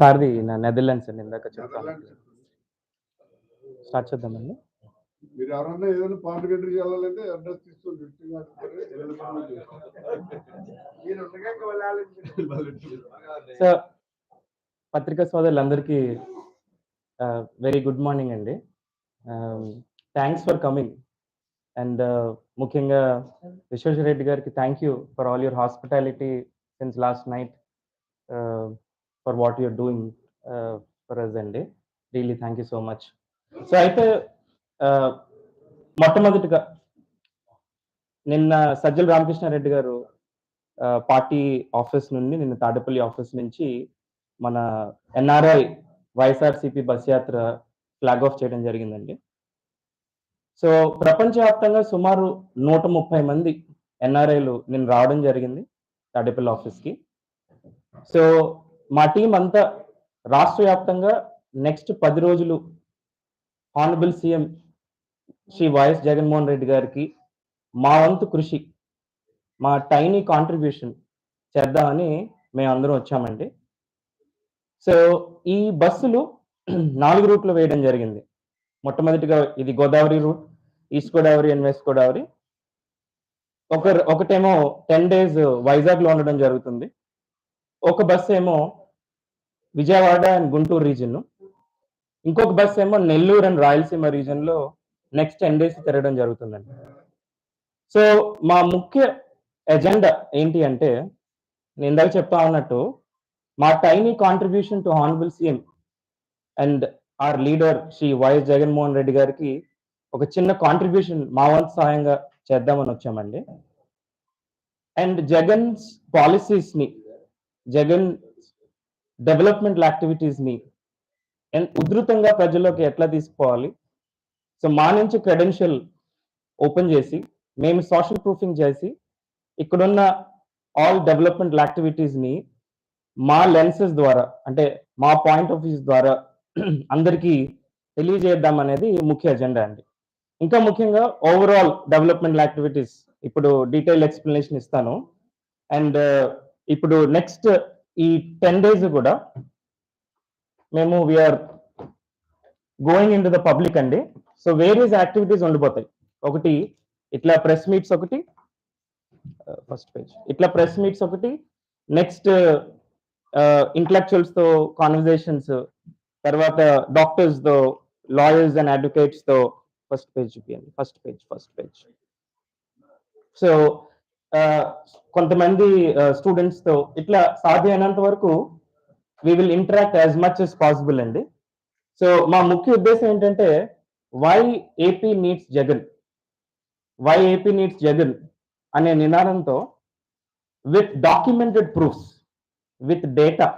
సార్ది నా నెదర్లాండ్స్ అండి ఇందాక చెప్తాను స్టార్ట్ చేద్దామండి. మీరు ఎవరన్నా ఏదైనా పార్లమెంటరీ చేయాలంటే అడ్రస్ తీసుకొని వ్యక్తిగా సో పత్రికా సోదరులందరికీ వెరీ గుడ్ మార్నింగ్ అండి. Thanks for coming and uh, ముఖ్యంగా విశ్వేశ్వర రెడ్డి గారికి thank you for all your hospitality since last night for what you're doing for us అండి really thank you so much so అయితే uh, మొట్టమొదటిగా నిన్న సజ్జల రామకృష్ణారెడ్డి గారు uh, పార్టీ ఆఫీస్ నుండి నిన్న తాడేపల్లి ఆఫీస్ నుంచి మన ఎన్ఆర్ఐ వైఎస్ఆర్సిపి బస్ యాత్ర ఫ్లాగ్ ఆఫ్ చేయడం జరిగిందండి. సో ప్రపంచవ్యాప్తంగా సుమారు నూట ముప్పై మంది ఎన్ఆర్ఐలు నేను రావడం జరిగింది తాడేపల్లి ఆఫీస్కి. సో మా టీం అంతా రాష్ట్ర వ్యాప్తంగా నెక్స్ట్ పది రోజులు honourable CM Shri YS Jaganmohan Reddy గారికి మా వంతు కృషి మా టైనీ కాంట్రిబ్యూషన్ చేద్దామని మేము అందరం వచ్చామండి. సో ఈ బస్సులు నాలుగు రూట్లు వేయడం జరిగింది. మొట్టమొదటిగా ఇది Godavari route east Godavari and west Godavari. ఒక ఒకటేమో టెన్ డేస్ వైజాగ్లో ఉండడం జరుగుతుంది. ఒక బస్ ఏమో విజయవాడ అండ్ గుంటూరు రీజన్ ఇంకొక బస్ ఏమో నెల్లూరు అండ్ రాయలసీమ రీజన్లో నెక్స్ట్ టెన్ డేస్ తిరగడం జరుగుతుందండి. సో మా ముఖ్య ఎజెండా ఏంటి అంటే నేను ఇందాక చెప్తా ఉన్నట్టు మా tiny contribution to honourable CM and our leader Shri YS Jaganmohan Reddy గారికి ఒక చిన్న కాంట్రిబ్యూషన్ మా వంతు సహాయంగా చేద్దామని వచ్చామండి. అండ్ జగన్స్ పాలసీస్ని జగన్ డెవలప్మెంట్ యాక్టివిటీస్ని ఉధృతంగా ప్రజల్లోకి ఎట్లా తీసుకోవాలి? సో మా నుంచి క్రెడెన్షియల్ ఓపెన్ చేసి మేము సోషల్ ప్రూఫింగ్ చేసి ఇక్కడున్న ఆల్ డెవలప్మెంట్ యాక్టివిటీస్ని మా లెన్సెస్ ద్వారా అంటే మా పాయింట్ ఆఫ్ వ్యూస్ ద్వారా అందరికీ తెలియజేద్దాం అనేది ముఖ్య ఎజెండా అండి. ఇంకా ముఖ్యంగా ఓవరాల్ డెవలప్మెంట్ యాక్టివిటీస్ ఇప్పుడు డీటెయిల్ ఎక్స్ప్లెనేషన్ ఇస్తాను. అండ్ uh, ఇప్పుడు నెక్స్ట్ ఈ టెన్ డేస్ కూడా మేము we're going in to the public అండి. సో వేరియస్ యాక్టివిటీస్ ఉండిపోతాయి. ఒకటి ఇట్లా ప్రెస్ మీట్స్ ఒకటి uh, ఫస్ట్ పేజ్ ఇట్లా ప్రెస్ మీట్స్ ఒకటి నెక్స్ట్ ఇంటలెక్చువల్స్తో కాన్వర్జేషన్స్ తర్వాత డాక్టర్స్తో లాయర్స్ అండ్ అడ్వకేట్స్తో ఫస్ట్ పేజ్ చూపించండి first page first page so కొంతమంది స్టూడెంట్స్తో ఇట్లా సాధ్యమైనంత వరకు we will interact as much as possible అండి. సో మా ముఖ్య ఉద్దేశం ఏంటంటే why AP needs Jagan why AP needs Jagan అనే నినాదంతో with documented proofs with data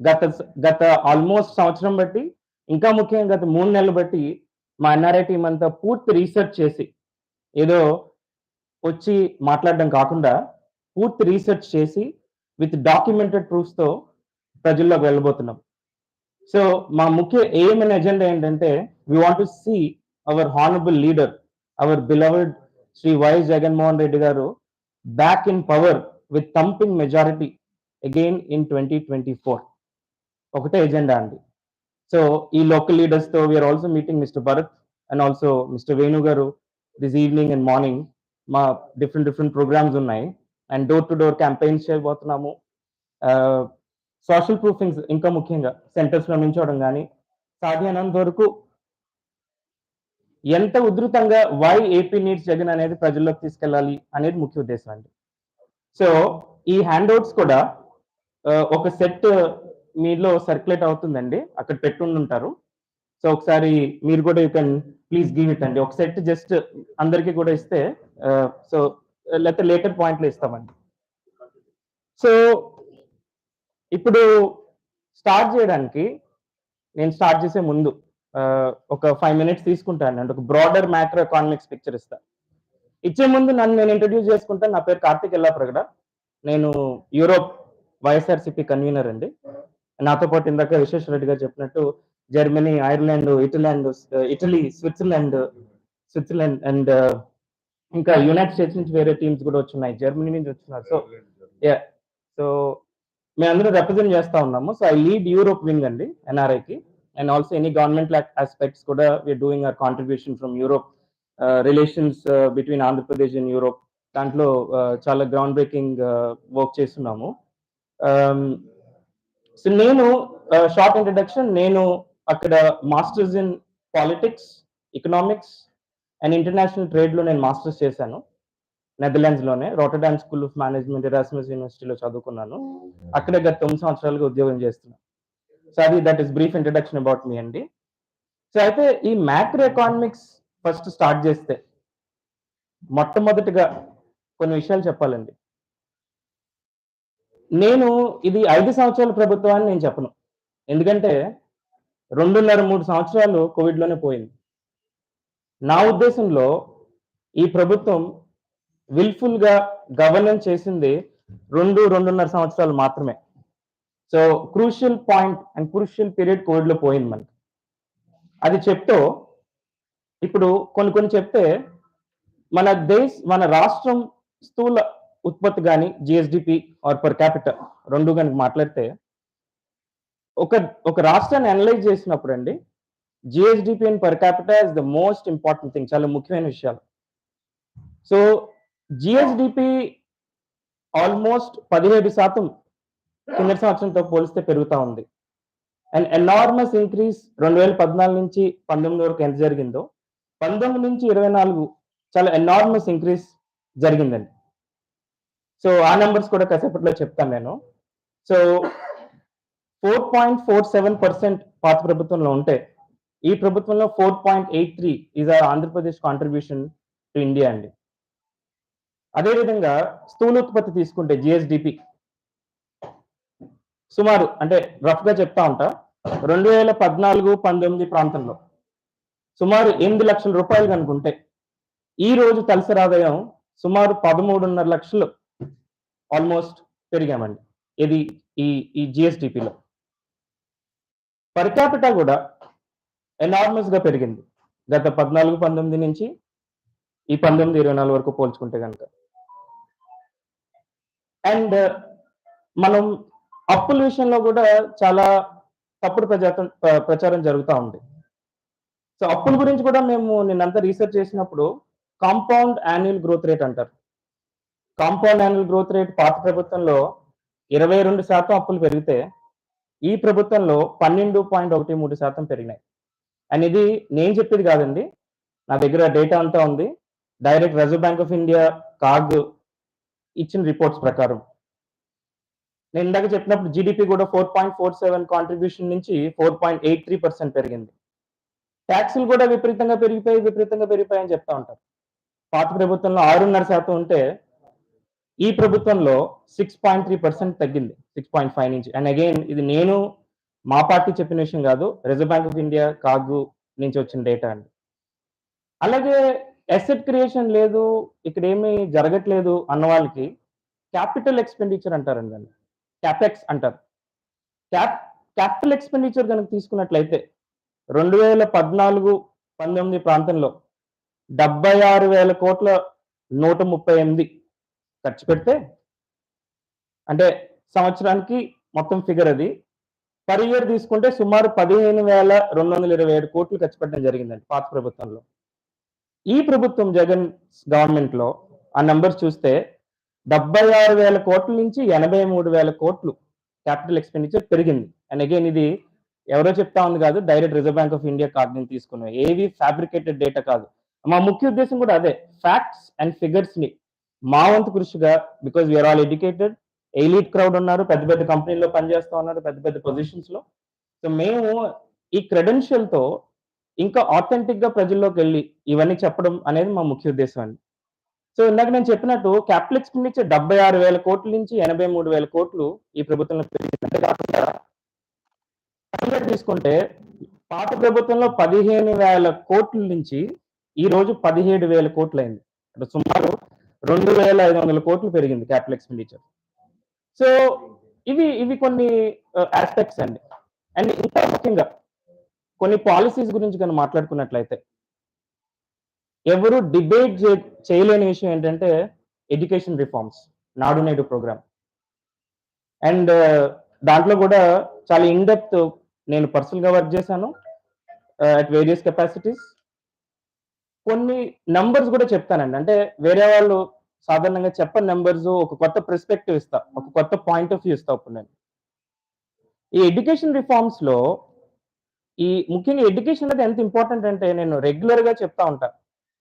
గత గత ఆల్మోస్ట్ సంవత్సరం బట్టి ఇంకా ముఖ్యంగా గత మూడు నెలలు బట్టి మా ఎన్ఆర్ఐ టీం అంతా పూర్తి రీసెర్చ్ చేసి ఏదో వచ్చి మాట్లాడడం కాకుండా పూర్తి రీసెర్చ్ చేసి విత్ డాక్యుమెంటెడ్ ప్రూఫ్స్తో ప్రజల్లోకి వెళ్ళబోతున్నాం. సో మా ముఖ్య ఎయిమ్ అండ్ ఎజెండా ఏంటంటే we want to see our honourable leader our beloved Shri YS Jaganmohan Reddy గారు back in power with thumping majority again in twenty twenty four ఒకటే agenda అండి. So ఈ local లీడర్స్తో we're also meeting mister Bharat and also mister Venu గారు this evening and morning మా different different programmes ఉన్నాయి. And door to door campaigns చేయబోతున్నాము. Social proofings ఇంకా ముఖ్యంగా సెంటర్స్లో కానీ సాధ్యమైనంత వరకు ఎంత ఉధృతంగా వై ఏపీ నీడ్స్ జగన్ అనేది ప్రజల్లోకి తీసుకెళ్ళాలి అనేది ముఖ్య ఉద్దేశం అండి. సో ఈ హ్యాండ్ అవుట్స్ కూడా ఒక సెట్ మీలో సర్క్యులేట్ అవుతుందండి. అక్కడ పెట్టుండి ఉంటారు సో ఒకసారి మీరు కూడా you can please give it అండి. ఒక సెట్ జస్ట్ అందరికీ కూడా ఇస్తే సో లేకపోతే లేటర్ పాయింట్లో ఇస్తామండి. సో ఇప్పుడు స్టార్ట్ చేయడానికి నేను స్టార్ట్ చేసే ముందు ఒక ఫైవ్ మినిట్స్ తీసుకుంటాను అండి ఒక బ్రాడర్ మ్యాక్రో ఎకానమిక్స్ పిక్చర్ ఇస్తా. ఇచ్చే ముందు నన్ను నేను ఇంట్రడ్యూస్ చేసుకుంటాను నా పేరు కార్తిక్ ఎల్లాప్రగడ. నేను యూరోప్ వైఎస్ఆర్సిపి కన్వీనర్ అండి. నాతో పాటు ఇందాక విశ్వేశ్వర రెడ్డి గారు చెప్పినట్టు జర్మనీ ఐర్లాండ్ ఇటలాండ్ ఇటలీ స్విట్జర్లాండ్ స్విట్జర్లాండ్ అండ్ ఇంకా యునైటెడ్ స్టేట్స్ నుంచి వేరే టీమ్స్ కూడా వచ్చున్నాయి జర్మనీ నుంచి వచ్చినారు. సో సో మేమందరూ రిప్రజెంట్ చేస్తా ఉన్నాము. So I lead Europe wing అండి ఎన్ఆర్ఐకి. And also any government aspects కూడా we're doing our contribution from Europe relations between Andhra Pradesh and Europe దాంట్లో uh, చాలా గ్రౌండ్ బ్రేకింగ్ వర్క్ చేస్తున్నాము. సో నేను uh, షార్ట్ ఇంట్రడక్షన్ నేను అక్కడ masters in politics economics and international ట్రేడ్లో నేను masters చేశాను. నెదర్లాండ్స్లోనే Rotterdam school of management Erasmus యూనివర్సిటీలో చదువుకున్నాను. అక్కడ గత తొమ్మిది సంవత్సరాలుగా ఉద్యోగం చేస్తున్నాను సో అది that is brief introduction about me అండి. సో అయితే ఈ మ్యాక్రో ఎకానమిక్స్ ఫస్ట్ స్టార్ట్ చేస్తే మొట్టమొదటిగా కొన్ని విషయాలు చెప్పాలండి. నేను ఇది ఐదు సంవత్సరాల ప్రభుత్వం అని నేను చెప్పను. ఎందుకంటే రెండున్నర మూడు సంవత్సరాలు కోవిడ్లోనే పోయింది. నా ఉద్దేశంలో ఈ ప్రభుత్వం విల్ఫుల్గా గవర్నెన్స్ చేసింది రెండు రెండున్నర సంవత్సరాలు మాత్రమే. So crucial point and crucial period కోవిడ్లో పోయింది మనకి. అది చెప్తూ ఇప్పుడు కొన్ని కొన్ని చెప్తే మన దేశ మన రాష్ట్రం స్థూల ఉత్పత్తి కానీ జిఎస్డిపి ఆర్ పర్ క్యాపిటల్ రెండు కనుక మాట్లాడితే ఒక ఒక రాష్ట్రాన్ని అనలైజ్ చేసినప్పుడు అండి GSDP and per capital is the most important thing చాలా ముఖ్యమైన విషయాలు. సో జిఎస్డిపి ఆల్మోస్ట్ పదిహేడు శాతం కిందటి సంవత్సరంతో పోలిస్తే పెరుగుతా ఉంది. అండ్ ఎనార్మస్ ఇంక్రీస్ రెండు వేల పద్నాలుగు నుంచి పంతొమ్మిది వరకు ఎంత జరిగిందో పంతొమ్మిది నుంచి ఇరవై నాలుగు చాలా ఎనార్మస్ ఇంక్రీస్ జరిగిందండి. సో ఆ నెంబర్స్ కూడా కాసేపట్లో చెప్తాను నేను. So four point four seven percent పాత ప్రభుత్వంలో ఉంటే ఈ ప్రభుత్వంలో four point eight three is our Andhra Pradesh contribution to India అండి. అదేవిధంగా స్థూలోత్పత్తి తీసుకుంటే జిఎస్డిపి సుమారు అంటే రఫ్గా చెప్తా ఉంటా రెండు వేల పద్నాలుగు పంతొమ్మిది ప్రాంతంలో సుమారు ఎనిమిది లక్షల రూపాయలు కనుకుంటే ఈ రోజు తలసరి ఆదాయం సుమారు పదమూడున్నర లక్షలు ఆల్మోస్ట్ పెరిగామండి. ఇది ఈ ఈ జిఎస్డిపిలో. పర్ క్యాపిటా కూడా ఎనార్మస్గా పెరిగింది. గత పద్నాలుగు పంతొమ్మిది నుంచి ఈ పంతొమ్మిది ఇరవై నాలుగు వరకు పోల్చుకుంటే కనుక. అండ్ uh, మనం అప్పుల విషయంలో కూడా చాలా తప్పుడు ప్రచారం ప్రచారం జరుగుతూ ఉంది. సో అప్పుల గురించి కూడా మేము నిన్నంతా రీసెర్చ్ చేసినప్పుడు కాంపౌండ్ యాన్యువల్ గ్రోత్ రేట్ అంటారు. కాంపౌండ్ యాన్యువల్ గ్రోత్ రేట్ పాత ప్రభుత్వంలో ఇరవై రెండు శాతం అప్పులు పెరిగితే ఈ ప్రభుత్వంలో పన్నెండు పాయింట్ ఒకటి మూడు శాతం పెరిగినాయి. అండ్ ఇది నేను చెప్పేది కాదండి. నా దగ్గర డేటా అంతా ఉంది. Direct reserve bank of India CAG ఇచ్చిన రిపోర్ట్స్ ప్రకారం. నేను ఇందాక చెప్పినప్పుడు జీడిపి కూడా four point four seven contribution నుంచి four point eight three percent పెరిగింది. ట్యాక్సులు కూడా విపరీతంగా పెరిగిపోయి విపరీతంగా పెరిగిపోయాయని చెప్తా ఉంటారు. పాత ప్రభుత్వంలో ఆరున్నర శాతం ఉంటే ఈ ప్రభుత్వంలో సిక్స్ పాయింట్ త్రీ పర్సెంట్ తగ్గింది. సిక్స్ పాయింట్ ఫైవ్ నుంచి. అండ్ అగైన్ ఇది నేను మా పార్టీ చెప్పిన విషయం కాదు. Reserve bank of India CAG నుంచి వచ్చిన డేటా అండి. అలాగే అసెట్ క్రియేషన్ లేదు ఇక్కడ ఏమీ జరగట్లేదు అన్న వాళ్ళకి క్యాపిటల్ ఎక్స్పెండిచర్ అంటారండి దాన్ని. క్యాపెక్స్ అంటారు. క్యాప్ క్యాపిటల్ ఎక్స్పెండిచర్ కనుక తీసుకున్నట్లయితే రెండు వేల పద్నాలుగు పంతొమ్మిది ప్రాంతంలో డెబ్బై ఆరు వేల కోట్ల నూట ముప్పై ఎనిమిది ఖర్చు పెడితే అంటే సంవత్సరానికి మొత్తం ఫిగర్ అది. పర్ ఇయర్ తీసుకుంటే సుమారు పదిహేను వేల రెండు వందల ఇరవై ఏడు కోట్లు ఖర్చు పెట్టడం జరిగిందండి పాత ప్రభుత్వంలో. ఈ ప్రభుత్వం జగన్ గవర్నమెంట్లో ఆ నెంబర్స్ చూస్తే డెబ్బై ఆరు వేల కోట్ల నుంచి ఎనభై మూడు వేల కోట్లు క్యాపిటల్ ఎక్స్పెండిచర్ పెరిగింది. అండ్ అగైన్ ఇది ఎవరో చెప్తా ఉంది కాదు direct reserve bank of India card నుంచి తీసుకున్నాం ఏవి ఫ్యాబ్రికేటెడ్ డేటా కాదు. మా ముఖ్య ఉద్దేశం కూడా అదే. ఫ్యాక్ట్స్ అండ్ ఫిగర్స్ని మా వంతు కృషిగా because we're all educated elite crowd ఉన్నారు పెద్ద పెద్ద కంపెనీల్లో పనిచేస్తూ ఉన్నారు పెద్ద పెద్ద పొజిషన్స్లో. సో మేము ఈ క్రెడెన్షియల్తో ఇంకా ఆథెంటిక్గా ప్రజల్లోకి వెళ్ళి ఇవన్నీ చెప్పడం అనేది మా ముఖ్య ఉద్దేశం అండి. సో ఇందాక నేను చెప్పినట్టు క్యాపిటల్ ఎక్స్పెండిచర్ డెబ్బై ఆరు వేల కోట్ల నుంచి ఎనభై మూడు వేల కోట్లు ఈ ప్రభుత్వంలో పెరిగింది. కాకుండా తీసుకుంటే పాత ప్రభుత్వంలో పదిహేను వేల కోట్ల నుంచి ఈ రోజు పదిహేడు వేల కోట్లు అయింది సుమారు రెండు వేల ఐదు వందల కోట్లు పెరిగింది క్యాపిటల్ ఎక్స్పెండిచర్ సో ఇవి ఇవి కొన్ని uh, ఆస్పెక్ట్స్ అండి. అండ్ ఇంకా ముఖ్యంగా కొన్ని పాలసీస్ గురించి కానీ మాట్లాడుకున్నట్లయితే ఎవరు డిబేట్ చేయలేని విషయం ఏంటంటే ఎడ్యుకేషన్ రిఫార్మ్స్ నాడు నేడు ప్రోగ్రామ్ అండ్ uh, దాంట్లో కూడా చాలా ఇన్డెప్త్ నేను పర్సనల్గా వర్క్ చేశాను అట్ వేరియస్ కెపాసిటీస్ కొన్ని నంబర్స్ కూడా చెప్తానండి. అంటే వేరే వాళ్ళు సాధారణంగా చెప్పని నెంబర్స్ ఒక కొత్త పర్స్పెక్టివ్ ఇస్తా. ఒక కొత్త పాయింట్ ఆఫ్ వ్యూ ఇస్తా ఇప్పుడు నేను. ఈ ఎడ్యుకేషన్ రిఫార్మ్స్లో ఈ ముఖ్యంగా ఎడ్యుకేషన్ అనేది ఎంత ఇంపార్టెంట్ అంటే నేను రెగ్యులర్గా చెప్తా ఉంటా.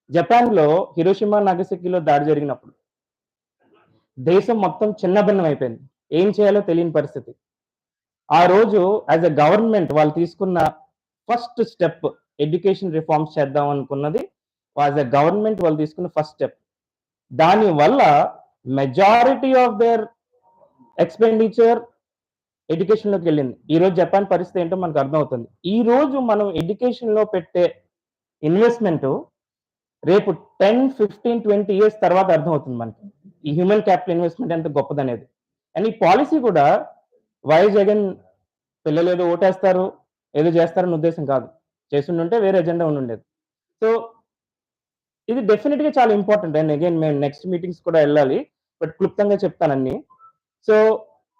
జపాన్లో హిరోషిమా నగసకిలో దాడి జరిగినప్పుడు దేశం మొత్తం చిన్నభిన్నం అయిపోయింది. ఏం చేయాలో తెలియని పరిస్థితి. ఆ రోజు యాజ్ అ గవర్నమెంట్ వాళ్ళు తీసుకున్న ఫస్ట్ స్టెప్ ఎడ్యుకేషన్ రిఫార్మ్స్ చేద్దాం అనుకున్నది. యాజ్ అ గవర్నమెంట్ వాళ్ళు తీసుకున్న ఫస్ట్ స్టెప్ దాని వల్ల మెజారిటీ ఆఫ్ దేర్ ఎక్స్పెండిచర్ ఎడ్యుకేషన్లోకి వెళ్ళింది. ఈ రోజు జపాన్ పరిస్థితి ఏంటో మనకు అర్థమవుతుంది. ఈ రోజు మనం ఎడ్యుకేషన్లో పెట్టే ఇన్వెస్ట్మెంట్ రేపు టెన్ ఫిఫ్టీన్ ట్వంటీ ఇయర్స్ తర్వాత అర్థమవుతుంది మనకి. ఈ హ్యూమన్ క్యాపిటల్ ఇన్వెస్ట్మెంట్ ఎంత గొప్పదనేది. అండ్ ఈ పాలసీ కూడా వై జగన్ పిల్లలు ఏదో ఓటేస్తారు ఏదో చేస్తారని ఉద్దేశం కాదు. చేస్తుంటే వేరే ఎజెండా ఉండుండేది. సో ఇది డెఫినెట్గా చాలా ఇంపార్టెంట్ అండ్ అగైన్ మేము నెక్స్ట్ మీటింగ్స్ కూడా వెళ్ళాలి. బట్ క్లుప్తంగా చెప్తానన్ని సో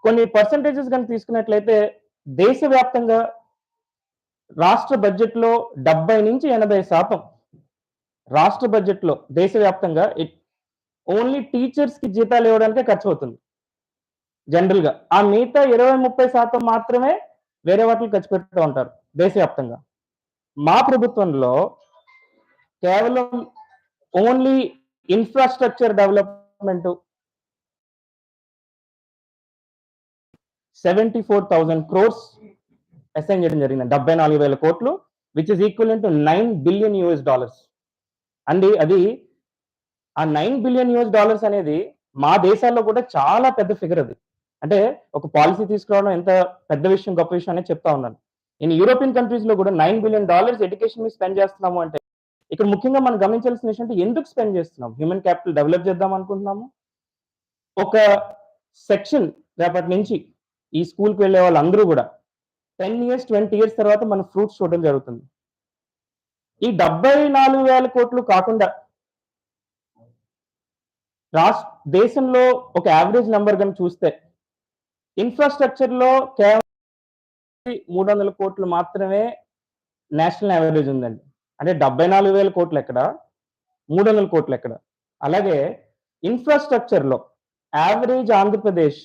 కొన్ని పర్సంటేజెస్ కనుక తీసుకున్నట్లయితే దేశవ్యాప్తంగా రాష్ట్ర బడ్జెట్లో డెబ్బై నుంచి ఎనభై శాతం రాష్ట్ర బడ్జెట్లో దేశవ్యాప్తంగా ఓన్లీ టీచర్స్కి జీతాలు ఇవ్వడానికే ఖర్చు అవుతుంది. జనరల్గా ఆ మిగతా ఇరవై ముప్పై శాతం మాత్రమే వేరే వాటికి ఖర్చు పెడుతూ ఉంటారు దేశవ్యాప్తంగా. మా ప్రభుత్వంలో కేవలం only infrastructure development seventy four thousand crores assign చేయడం జరిగింది. డెబ్బై నాలుగు వేల కోట్లు which is equal to nine billion US dollars అండి అది ఆ నైన్ బిలియన్ యూఎస్ డాలర్స్ అనేది మా దేశాల్లో కూడా చాలా పెద్ద ఫిగర్ అది. అంటే ఒక పాలసీ తీసుకురావడం ఎంత పెద్ద విషయం గొప్ప విషయం అనేది చెప్తా ఉన్నాను. నేను యూరోపియన్ కంట్రీస్లో కూడా నైన్ బిలియన్ డాలర్స్ ఎడ్యుకేషన్ మీద స్పెండ్ చేస్తున్నాము అంటే ఇక్కడ ముఖ్యంగా మనం గమనించాల్సిన విషయం అంటే ఎందుకు స్పెండ్ చేస్తున్నాం? హ్యూమన్ క్యాపిటల్ డెవలప్ చేద్దాం అనుకుంటున్నాము? ఒక సెక్షన్ రేపటి నుంచి ఈ స్కూల్కి వెళ్ళే వాళ్ళందరూ కూడా టెన్ ఇయర్స్ ట్వంటీ ఇయర్స్ తర్వాత మనం ఫ్రూట్స్ చూడడం జరుగుతుంది. ఈ డెబ్బై నాలుగు వేల కోట్లు కాకుండా రాష్ట్ర దేశంలో ఒక యావరేజ్ నెంబర్ కనుక చూస్తే ఇన్ఫ్రాస్ట్రక్చర్లో కేవలం మూడు వందల కోట్లు మాత్రమే నేషనల్ యావరేజ్ ఉందండి. అంటే డెబ్బై నాలుగు వేల కోట్లు ఎక్కడ మూడు వందల కోట్లు ఎక్కడ అలాగే ఇన్ఫ్రాస్ట్రక్చర్లో average Andhra Pradesh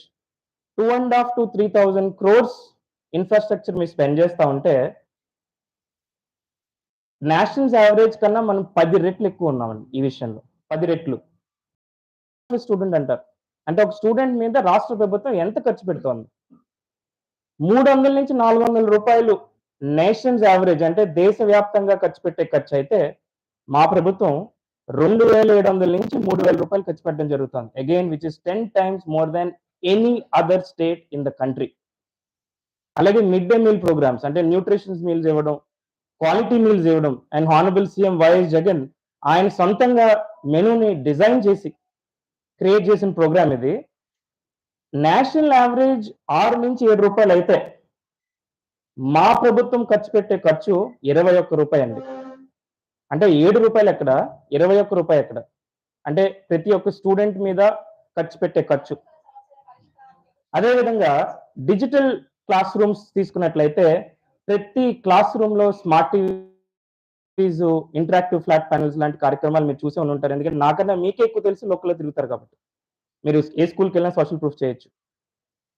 two and half to three thousand crores infrastructure మీరు స్పెండ్ చేస్తూ ఉంటే నేషనల్స్ యావరేజ్ కన్నా మనం పది రెట్లు ఎక్కువ ఉన్నామండి ఈ విషయంలో. పది రెట్లు. స్టూడెంట్ అంటారు. అంటే ఒక స్టూడెంట్ మీద రాష్ట్ర ప్రభుత్వం ఎంత ఖర్చు పెడుతోంది? మూడు వందల నుంచి నాలుగు వందల రూపాయలు నేషన్స్ యావరేజ్ అంటే దేశవ్యాప్తంగా ఖర్చు పెట్టే ఖర్చు అయితే మా ప్రభుత్వం రెండు వేల ఏడు వందల నుంచి మూడు వేల రూపాయలు ఖర్చు పెట్టడం జరుగుతుంది. Again which is ten times more than any other state in the country అలాగే మిడ్ డే మీల్ ప్రోగ్రామ్స్ అంటే న్యూట్రిషన్స్ మీల్స్ ఇవ్వడం క్వాలిటీ మీల్స్ ఇవ్వడం and honourable CM YS Jagan ఆయన సొంతంగా మెనూని డిజైన్ చేసి క్రియేట్ చేసిన ప్రోగ్రామ్ ఇది. నేషనల్ యావరేజ్ ఆరు నుంచి ఏడు రూపాయలు అయితే మా ప్రభుత్వం ఖర్చు పెట్టే ఖర్చు ఇరవై ఒక్క రూపాయి అండి. అంటే ఏడు రూపాయలు ఎక్కడ? ఇరవై ఒక్క రూపాయి ఎక్కడ? అంటే ప్రతి ఒక్క స్టూడెంట్ మీద ఖర్చు పెట్టే ఖర్చు. అదేవిధంగా డిజిటల్ క్లాస్ రూమ్స్ తీసుకున్నట్లయితే ప్రతి క్లాస్ రూమ్లో smart TVs interactive flat panels లాంటి కార్యక్రమాలు మీరు చూసే ఉంటారు. ఎందుకంటే నాకన్నా మీకే ఎక్కువ తెలిసి లోకల్లో తిరుగుతారు కాబట్టి. మీరు ఏ స్కూల్కి వెళ్ళినా సోషల్ ప్రూఫ్ చేయొచ్చు.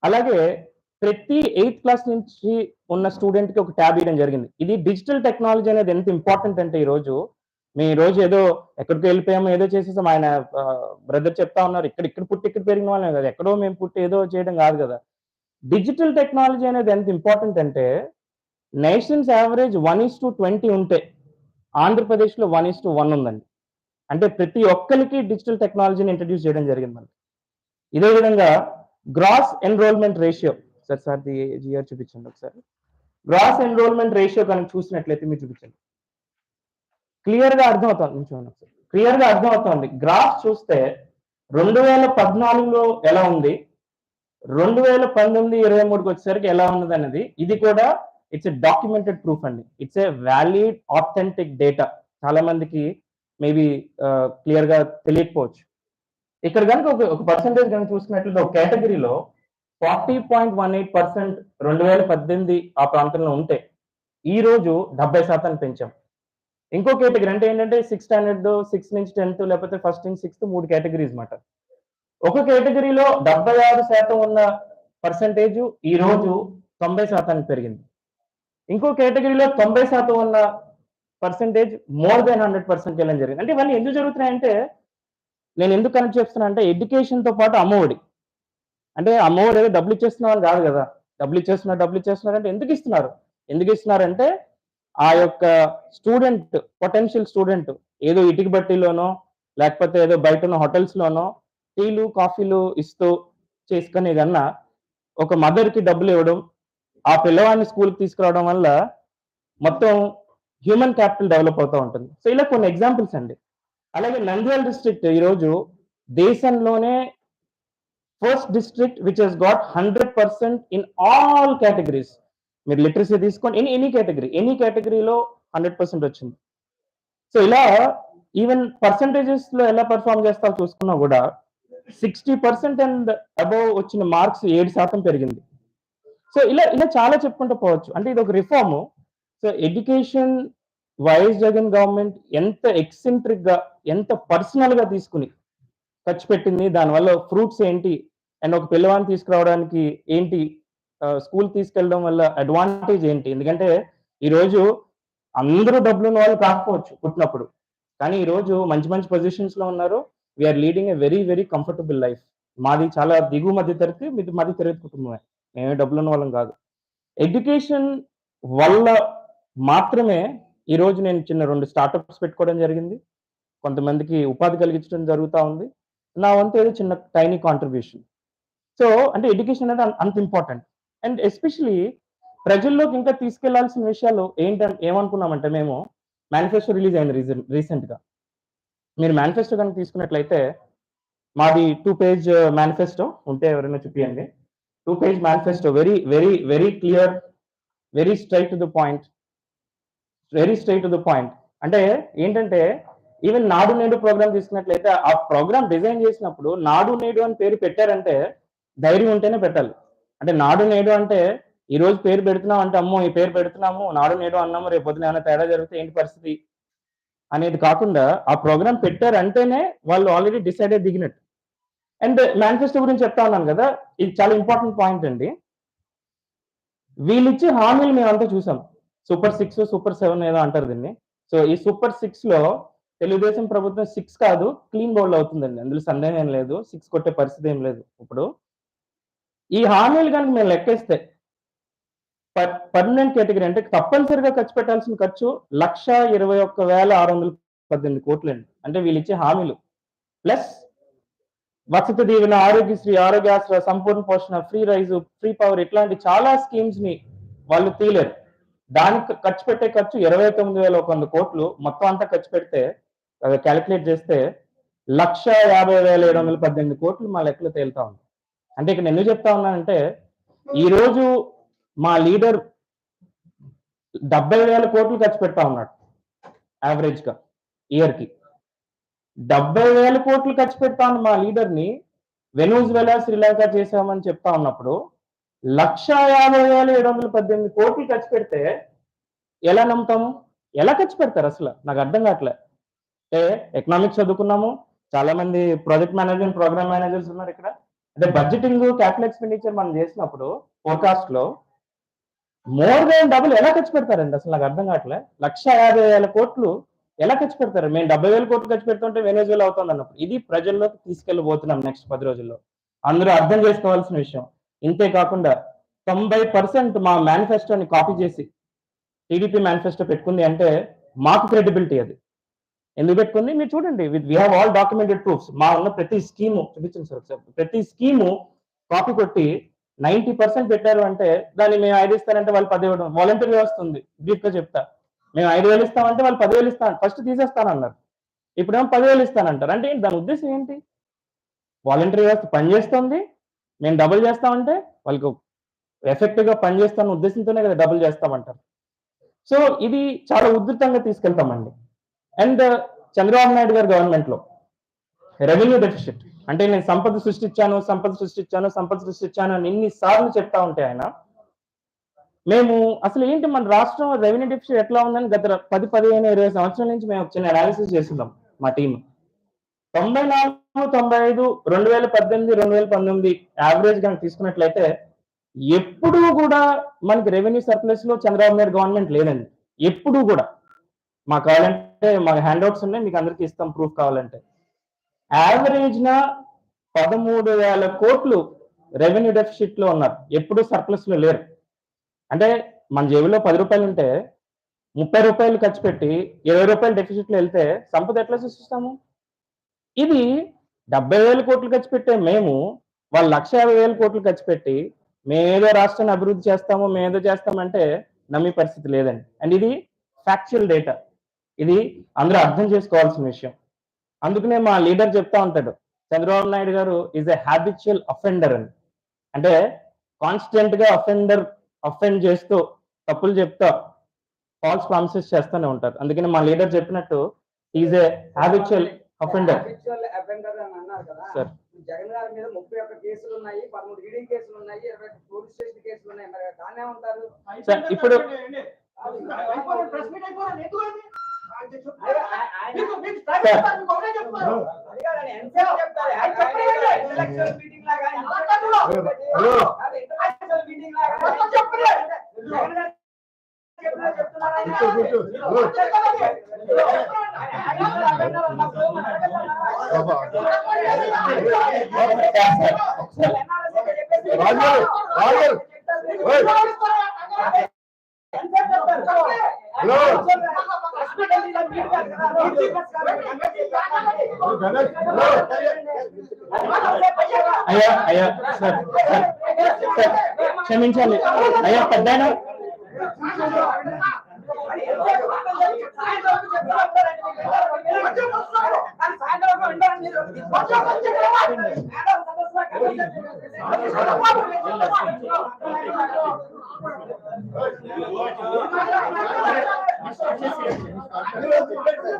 అలాగే ప్రతి ఎయిత్ క్లాస్ నుంచి ఉన్న స్టూడెంట్కి ఒక ట్యాబ్ ఇవ్వడం జరిగింది. ఇది డిజిటల్ టెక్నాలజీ అనేది ఎంత ఇంపార్టెంట్ అంటే ఈ రోజు మీ రోజు ఏదో ఎక్కడికి వెళ్ళిపోయాము ఏదో చేసేసాం ఆయన బ్రదర్ చెప్తా ఉన్నారు ఇక్కడ ఇక్కడ పుట్టి ఇక్కడ పెరిగిన వాళ్ళే కదా. ఎక్కడో మేము పుట్టి ఏదో చేయడం కాదు కదా. డిజిటల్ టెక్నాలజీ అనేది ఎంత ఇంపార్టెంట్ అంటే nations average one is to twenty ఉంటే ఆంధ్రప్రదేశ్లో వన్ ఇస్ టు వన్ ఉందండి. అంటే ప్రతి ఒక్కరికి డిజిటల్ టెక్నాలజీని ఇంట్రడ్యూస్ చేయడం జరిగింది మనకి. ఇదే విధంగా gross enrolment ratio sir sir the GR చూపించండి ఒకసారి. గ్రాస్ ఎన్రోల్మెంట్ రేషియో కనుక చూసినట్లయితే మీరు చూపించండి. క్లియర్గా అర్థమవుతుంది చూడండి ఒకసారి. క్లియర్గా అర్థమవుతుంది. గ్రాఫ్ చూస్తే రెండు వేల పద్నాలుగులో ఎలా ఉంది? రెండు వేల పంతొమ్మిది ఇరవై మూడుకి వచ్చేసరికి ఎలా ఉన్నది అనేది? ఇది కూడా ఇట్స్ ఎ డాక్యుమెంటెడ్ ప్రూఫ్ అండి. It's a valid authentic data చాలా మందికి మేబీ క్లియర్గా తెలియకపోవచ్చు. ఇక్కడ కనుక ఒక ఒక పర్సంటేజ్ కనుక చూసుకున్నట్లయితే ఒక కేటగిరీలో forty point one eight percent రెండు వేల పద్దెనిమిది ఆ ప్రాంతంలో ఉంటే ఈ రోజు డెబ్బై శాతాన్ని పెంచాం. ఇంకో కేటగిరీ అంటే ఏంటంటే సిక్స్ స్టాండర్డ్ సిక్స్ నుంచి టెన్త్ లేకపోతే ఫస్ట్ నుంచి సిక్స్త్ మూడు కేటగిరీస్ మాట ఒక కేటగిరీలో డెబ్బై ఆరు శాతం ఉన్న పర్సంటేజ్ ఈ రోజు తొంభై శాతానికి పెరిగింది. ఇంకో కేటగిరీలో తొంభై శాతం ఉన్న percentage more than hundred percent వెళ్ళడం జరిగింది. అంటే ఇవన్నీ ఎందుకు జరుగుతున్నాయంటే నేను ఎందుకు కనెక్ట్ చేస్తున్నా అంటే ఎడ్యుకేషన్తో పాటు అమ్మఒడి. అంటే అమ్మఒడి ఏదో డబ్బులు ఇచ్చేస్తున్నామని కాదు కదా. డబ్బులు ఇచ్చేస్తున్నారు డబ్బులు ఇచ్చేస్తున్నారు అంటే ఎందుకు ఇస్తున్నారు? ఎందుకు ఇస్తున్నారంటే ఆ యొక్క స్టూడెంట్ పొటెన్షియల్ స్టూడెంట్ ఏదో ఇటుక బట్టిలోనో లేకపోతే ఏదో బయట ఉన్న హోటల్స్లోనో టీలు కాఫీలు ఇస్తూ చేసుకునే కన్నా ఒక మదర్కి డబ్బులు ఇవ్వడం ఆ పిల్లవాడిని స్కూల్కి తీసుకురావడం వల్ల మొత్తం హ్యూమన్ క్యాపిటల్ డెవలప్ అవుతూ ఉంటుంది. సో ఇలా కొన్ని ఎగ్జాంపుల్స్ అండి. అలాగే నంద్యాల డిస్ట్రిక్ట్ ఈరోజు దేశంలోనే first district which has got hundred percent in all categories మీరు లిటరసీ తీసుకొని ఎనీ ఎనీ కేటగిరీ ఎనీ కేటగిరీలో హండ్రెడ్ పర్సెంట్ వచ్చింది. సో ఇలా ఈవెన్ పర్సంటేజెస్లో ఎలా పర్ఫామ్ చేస్తారో చూసుకున్నా కూడా సిక్స్టీ పర్సెంట్ అండ్ అబౌవ్ వచ్చిన మార్క్స్ ఏడు శాతం పెరిగింది. సో ఇలా ఇలా చాలా చెప్పుకుంటూ పోవచ్చు. అంటే ఇది ఒక reform so education YS Jagan government ఎంత ఎక్సెంట్రిక్గా ఎంత పర్సనల్గా తీసుకుని ఖర్చు పెట్టింది దానివల్ల ఫ్రూట్స్ ఏంటి అండ్ ఒక పిల్లవాడిని తీసుకురావడానికి ఏంటి స్కూల్ తీసుకెళ్ళడం వల్ల అడ్వాంటేజ్ ఏంటి? ఎందుకంటే ఈరోజు అందరూ డబ్బులు ఉన్న వాళ్ళు కాకపోవచ్చు పుట్టినప్పుడు. కానీ ఈ రోజు మంచి మంచి పొజిషన్స్లో ఉన్నారు. We are leading a very very comfortable life మాది చాలా దిగువ మధ్య తరగతి మీది మధ్య తరగతి కుటుంబమే. మేమే డబ్బులు ఉన్న వాళ్ళం కాదు. ఎడ్యుకేషన్ వల్ల మాత్రమే ఈరోజు నేను చిన్న రెండు స్టార్టప్స్ పెట్టుకోవడం జరిగింది. కొంతమందికి ఉపాధి కలిగించడం జరుగుతూ ఉంది. నా వంతు ఏదో చిన్న టైనీ కాంట్రిబ్యూషన్ సో అంటే ఎడ్యుకేషన్ అనేది అంత ఇంపార్టెంట్. అండ్ ఎస్పెషలీ ప్రజల్లోకి ఇంకా తీసుకెళ్ళాల్సిన విషయాలు ఏంటంటే ఏమనుకున్నామంటే మేము మేనిఫెస్టో రిలీజ్ అయింది రీసెంట్ రీసెంట్గా. మీరు మేనిఫెస్టో కనుక తీసుకున్నట్లయితే మాది టూ పేజ్ మేనిఫెస్టో ఉంటే ఎవరైనా చూపియండి. Two page manifesto very very very clear very straight to the point very straight to the point అంటే ఏంటంటే ఈవెన్ నాడు నేడు ప్రోగ్రామ్ తీసుకున్నట్లయితే ఆ ప్రోగ్రామ్ డిజైన్ చేసినప్పుడు నాడు నేడు అని పేరు పెట్టారంటే ధైర్యం ఉంటేనే పెట్టాలి. అంటే నాడు నేడు అంటే ఈ రోజు పేరు పెడుతున్నాం అంటే అమ్మో ఈ పేరు పెడుతున్నాము నాడు నేడు అన్నాము రేపు పొద్దున ఏమైనా తేడా జరిగితే ఏంటి పరిస్థితి? అనేది కాకుండా ఆ ప్రోగ్రామ్ పెట్టారంటేనే వాళ్ళు ఆల్రెడీ డిసైడెడ్ దిగినట్టు. అండ్ మేనిఫెస్టో గురించి చెప్తా ఉన్నాను కదా ఇది చాలా ఇంపార్టెంట్ పాయింట్ అండి. వీళ్ళిచ్చే హామీలు మేమంతా చూసాం. సూపర్ సిక్స్ సూపర్ సెవెన్ ఏదో అంటారు దీన్ని. సో ఈ సూపర్ సిక్స్లో తెలుగుదేశం ప్రభుత్వం సిక్స్ కాదు క్లీన్ బౌల్ అవుతుందండి. అందులో సందేహం ఏం లేదు సిక్స్ కొట్టే పరిస్థితి ఏం లేదు. ఇప్పుడు ఈ హామీలు కనుక మేము లెక్కేస్తే పర్మనెంట్ కేటగిరీ అంటే తప్పనిసరిగా ఖర్చు పెట్టాల్సిన ఖర్చు లక్ష ఇరవై ఒక్క వేల ఆరు వందల పద్దెనిమిది కోట్లు అండి అంటే వీళ్ళు ఇచ్చే హామీలు. ప్లస్ వసతి దీవెన ఆరోగ్యశ్రీ ఆరోగ్యాశ్ర సంపూర్ణ పోషణ ఫ్రీ రైజ్ ఫ్రీ పవర్ ఇట్లాంటి చాలా స్కీమ్స్ని వాళ్ళు తీయలేరు దానికి ఖర్చు పెట్టే ఖర్చు ఇరవై తొమ్మిది వేల ఒక వంద కోట్లు. మొత్తం అంతా ఖర్చు పెడితే క్యాలిక్యులేట్ చేస్తే లక్ష యాభై వేల ఏడు వందల పద్దెనిమిది కోట్లు మా లెక్కలు తేలుతా ఉంది. అంటే ఇక్కడ ఎందుకు చెప్తా ఉన్నానంటే ఈ రోజు మా లీడర్ డెబ్బై వేల కోట్లు ఖర్చు పెడతా ఉన్నాడు యావరేజ్గా ఇయర్కి డెబ్బై వేల కోట్లు ఖర్చు పెడతా ఉన్న మా లీడర్ని వెనూజువెలా శ్రీలంక చేసామని చెప్తా ఉన్నప్పుడు లక్ష యాభై వేల ఏడు వందల పద్దెనిమిది కోట్లు ఖర్చు పెడితే ఎలా నమ్ముతాము? ఎలా ఖర్చు పెడతారు అసలు? నాకు అర్థం కావట్లే. అంటే ఎకనామిక్స్ చదువుకున్నాము చాలా మంది ప్రాజెక్ట్ మేనేజర్ ప్రోగ్రామ్ మేనేజర్స్ ఉన్నారు ఇక్కడ. అంటే బడ్జెటింగ్ క్యాపిటల్ ఎక్స్పెండిచర్ మనం చేసినప్పుడు ఫోర్కాస్ట్లో మోర్ దాన్ డబుల్ ఎలా ఖర్చు పెడతారండి? అసలు నాకు అర్థం కావట్లే. లక్ష యాభై వేల కోట్లు ఎలా ఖర్చు పెడతారు? మేము డెబ్బై వేల కోట్లు ఖర్చు పెడుతుంటే వెనేజువల్ అవుతుంది అన్నప్పుడు ఇది ప్రజల్లోకి తీసుకెళ్ళబోతున్నాం నెక్స్ట్ పది రోజుల్లో. అందరూ అర్థం చేసుకోవాల్సిన విషయం. ఇంతే కాకుండా తొంభై పర్సెంట్ మా మేనిఫెస్టోని కాపీ చేసి టీడీపీ మేనిఫెస్టో పెట్టుకుంది అంటే మాకు క్రెడిబిలిటీ అది. ఎందుకు పెట్టుకుంది మీరు చూడండి with we have all documented proofs మా ఉన్న ప్రతి స్కీము చూపించండి సార్ ఒకసారి. ప్రతి స్కీము కాపీ కొట్టి నైన్టీ పర్సెంట్ పెట్టారు అంటే దాన్ని మేము ఐదు ఇస్తారంటే వాళ్ళు పది ఇవ్వడం. వాలంటీర్ వ్యవస్థ ఉంది. బ్రీఫ్ చెప్తా. మేము ఐదు వేలు ఇస్తామంటే వాళ్ళు పదివేలు ఇస్తాను. ఫస్ట్ తీసేస్తానన్నారు. ఇప్పుడేమో పదివేలు ఇస్తానంటారు. అంటే దాని ఉద్దేశం ఏంటి? వాలంటీర్ వ్యవస్థ పనిచేస్తుంది మేము డబుల్ చేస్తామంటే వాళ్ళకు ఎఫెక్టివ్గా గా ఉద్దేశంతోనే కదా డబుల్ చేస్తామంటారు. సో ఇది చాలా ఉధృతంగా తీసుకెళ్తామండి. అండ్ చంద్రబాబు నాయుడు గారి గవర్నమెంట్లో రెవెన్యూ డెఫిషిట్ అంటే నేను సంపద సృష్టించాను సంపద సృష్టించాను సంపద సృష్టించాను అని ఇన్ని సార్లు చెప్తా ఉంటే ఆయన మేము అసలు ఏంటి మన రాష్ట్రం రెవెన్యూ డెఫిషిట్ ఎట్లా ఉందని గత పది పదిహేను ఇరవై సంవత్సరాల నుంచి మేము ఒక చిన్న అనాలిసిస్ చేస్తున్నాం మా టీం తొంభై నాలుగు తొంభై ఐదు రెండు వేల పద్దెనిమిది రెండు వేల పంతొమ్మిది యావరేజ్ కనుక తీసుకున్నట్లయితే ఎప్పుడూ కూడా మనకి రెవెన్యూ సర్ప్లస్లో చంద్రబాబు నాయుడు గవర్నమెంట్ లేదండి. ఎప్పుడూ కూడా. మా కాలం అంటే మాకు హ్యాండ్ అవుట్స్ ఉన్నాయి మీకు అందరికి ఇస్తాం ప్రూఫ్ కావాలంటే. యావరేజ్ నా పదమూడు వేల కోట్లు రెవెన్యూ డెఫిసిట్లో ఉన్నారు. ఎప్పుడు సర్ప్లస్లో లేరు. అంటే మన జేబులో పది రూపాయలు ఉంటే ముప్పై రూపాయలు ఖర్చు పెట్టి ఇరవై రూపాయలు డెఫిసిట్లో వెళ్తే సంపద ఎట్లా సృష్టిస్తాము? ఇది డెబ్బై వేల కోట్లు ఖర్చు పెట్టే మేము వాళ్ళు లక్ష యాభై వేల కోట్లు ఖర్చు పెట్టి మేమేదో రాష్ట్రాన్ని అభివృద్ధి చేస్తాము మేమేదో చేస్తామంటే నమ్మే పరిస్థితి లేదండి. అండ్ ఇది ఫ్యాక్చువల్ డేటా ఇది అందరూ అర్థం చేసుకోవాల్సిన విషయం. అందుకనే మా లీడర్ చెప్తా ఉంటాడు చంద్రబాబు నాయుడు గారు ఈజ్ ఎ హ్యాబిచువల్ అఫెండర్ అని. అంటే కాన్స్టెంట్గా అఫెండర్ అఫెండ్ చేస్తూ తప్పులు చెప్తా ఫాల్స్ ప్రామిసెస్ చేస్తూనే ఉంటారు. అందుకని మా లీడర్ చెప్పినట్టు is a habitual offender habitual offender అని అన్నారు కదా. సార్. జగన్ గారి మీద ముప్పై ఒక్క కేసులు ఉన్నాయి పదమూడు ఈడింగ్ కేసులు ఉన్నాయి ఇరవై పోలీస్ స్టేషన్ కేసులు ఉన్నాయి. మరి కానే ఉంటారు సార్ ఇప్పుడు అదే ఆ- ఆయన- సార్ అది కాదండి, ఎంతసేపు చెప్తారు? ఆయన చెప్పలేదు. ఇంటలెక్చువల్ మీటింగ్ లాగా ఆయన హలో. అది ఇంటలెక్చువల్ మీటింగ్ లాగా ఆయన చెప్పలేదు. జగన్ గారు చెప్పలేదు చెప్తున్నారు ఆయన. కూర్చో, కూర్చో. హలో. ఆయన హ్యాబిచువల్ అఫెండర్ అన్నప్పుడు మనం అడగగలమా? బాబా. రాజు రాజు, రాజు. ఓయ్. హలో. అయ్యా అయ్యా సార్ సార్ క్షమించాలి అయ్యా పెద్ద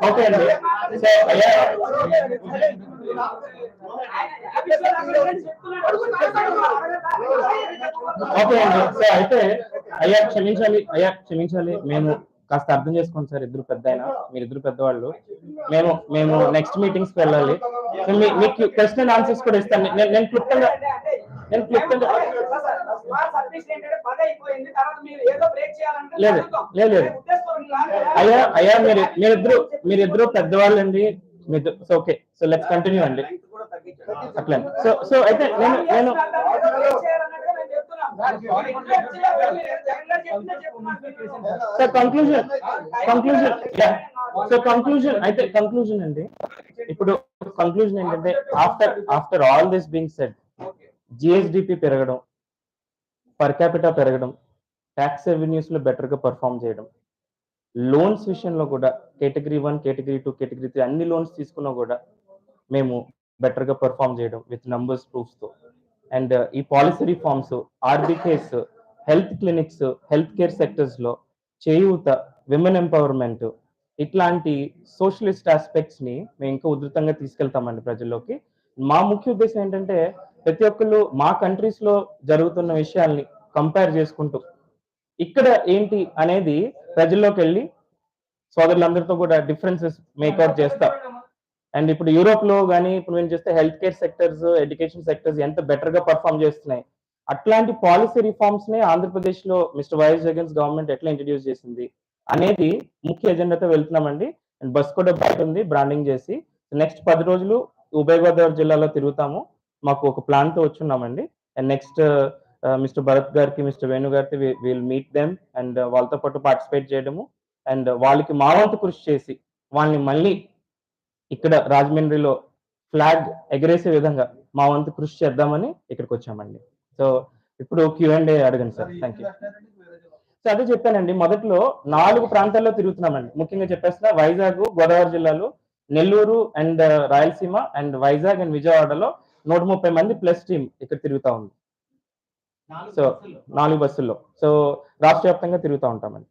ఓకే అండి సార్ అయ్యా ఓకే అండి సార్ అయితే అయ్యా క్షమించాలి అయ్యా క్షమించాలి. మేము కాస్త అర్థం చేసుకోండి సార్ ఇద్దరు పెద్ద ఆయన మీరు ఇద్దరు పెద్దవాళ్ళు. మేము మేము నెక్స్ట్ మీటింగ్స్కి వెళ్ళాలి. మీకు క్వశ్చన్ ఆన్సర్స్ కూడా ఇస్తాను. నేను నేను క్లుప్తంగా నేను క్లుప్తంగా లేదు, లేదు, లేదు. అయ్యా అయ్యా మీరు మీరిద్దరు మీరిద్దరు పెద్దవాళ్ళు అండి so okay. So let's continue అండి. అట్లా సో సో అయితే నేను నేను sir conclusion conclusion so conclusion అయితే కంక్లూజన్ అండి. ఇప్పుడు కంక్లూజన్ ఏంటంటే after after all this being said GSDP పెరగడం పర్ క్యాపిటా పెరగడం ట్యాక్స్ రెవెన్యూస్లో బెటర్గా పర్ఫామ్ చేయడం లోన్స్ విషయంలో కూడా category one category two category three అన్ని లోన్స్ తీసుకున్నా కూడా మేము బెటర్గా పర్ఫామ్ చేయడం విత్ నంబర్స్ ప్రూఫ్స్తో. అండ్ ఈ policy reforms RBKs health clinics health care సెక్టర్స్లో Cheyutha women empowerment ఇట్లాంటి సోషలిస్ట్ ఆస్పెక్ట్స్ని మేము ఇంకా ఉధృతంగా తీసుకెళ్తామండి ప్రజల్లోకి. మా ముఖ్య ఉద్దేశం ఏంటంటే ప్రతి ఒక్కళ్ళు మా కంట్రీస్లో జరుగుతున్న విషయాల్ని కంపేర్ చేసుకుంటూ ఇక్కడ ఏంటి అనేది ప్రజల్లోకి వెళ్ళి సోదరులందరితో కూడా డిఫరెన్సెస్ మేకౌట్ చేస్తా. అండ్ ఇప్పుడు యూరోప్లో కానీ ఇప్పుడు మేము చూస్తే health care sectors education sectors ఎంత బెటర్గా పర్ఫామ్ చేస్తున్నాయి. అట్లాంటి పాలసీ రిఫార్మ్స్ని ఆంధ్రప్రదేశ్లో మిస్టర్ వైఎస్ జగన్స్ గవర్నమెంట్ ఎట్లా ఇంట్రడ్యూస్ చేసింది? అనేది ముఖ్య ఎజెండాతో వెళ్తున్నామండి. అండ్ బస్ కూడా బయట ఉంది బ్రాండింగ్ చేసి. నెక్స్ట్ పది రోజులు ఉభయ గోదావరి జిల్లాలో తిరుగుతాము. మాకు ఒక ప్లాన్తో వచ్చున్నామండి. And next uh, uh, mister Bharat గారికి మిస్టర్ వేణు గారికి విల్ మీట్ దెమ్ అండ్ వాళ్ళతో పాటు పార్టిసిపేట్ చేయడము. అండ్ వాళ్ళకి మా వంతు కృషి చేసి వాళ్ళని మళ్ళీ ఇక్కడ రాజమండ్రిలో ఫ్లాగ్ ఎగరేసే విధంగా మా వంతు కృషి చేద్దామని ఇక్కడికి వచ్చామండి. సో ఇప్పుడు క్యూ అండ్ అడగండి సార్. థ్యాంక్ యూ సో అదే చెప్పానండి. మొదట్లో నాలుగు ప్రాంతాల్లో తిరుగుతున్నామండి. ముఖ్యంగా చెప్పేసిన వైజాగ్ గోదావరి జిల్లాలో Nellore and Rayalaseema and Vizag and విజయవాడలో నూట ముప్పై మంది ప్లస్ టీం ఇక్కడ తిరుగుతా ఉంది. సో నాలుగు బస్సుల్లో. సో రాష్ట్ర వ్యాప్తంగా తిరుగుతూ ఉంటామండి.